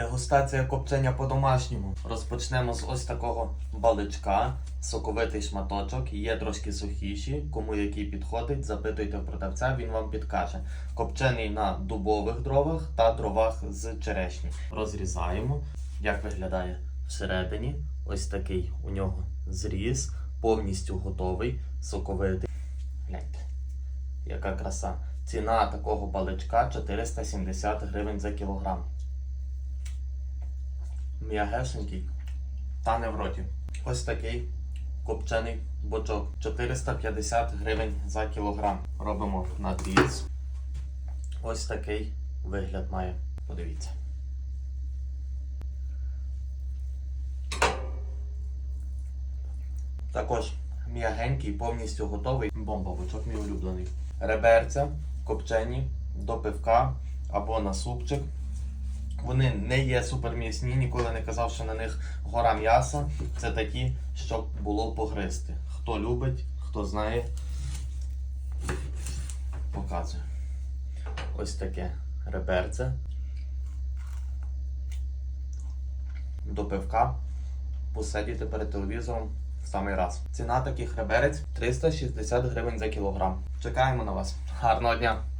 Дегустація копчення по-домашньому. Розпочнемо з ось такого баличка, соковитий шматочок, є трошки сухіші. Кому який підходить, запитуйте продавця, він вам підкаже. Копчений на дубових дровах та дровах з черешні. Розрізаємо. Як виглядає всередині? Ось такий у нього зріз, повністю готовий, соковитий. Гляньте, яка краса. Ціна такого баличка 470 гривень за кілограм. М'ягесенький та не в роті. Ось такий копчений бочок 450 гривень за кілограм. Робимо надріз. Ось такий вигляд має. Подивіться. Також м'ягенький, повністю готовий. Бомба, бочок мій улюблений. Реберця копчені до пивка або на супчик. Вони не є суперм'ясні, ніколи не казав, що на них гора м'яса. Це такі, щоб було погризти. Хто любить, хто знає, показує. Ось таке реберце. До пивка. Посидіти перед телевізором в самий раз. Ціна таких реберець 360 гривень за кілограм. Чекаємо на вас. Гарного дня!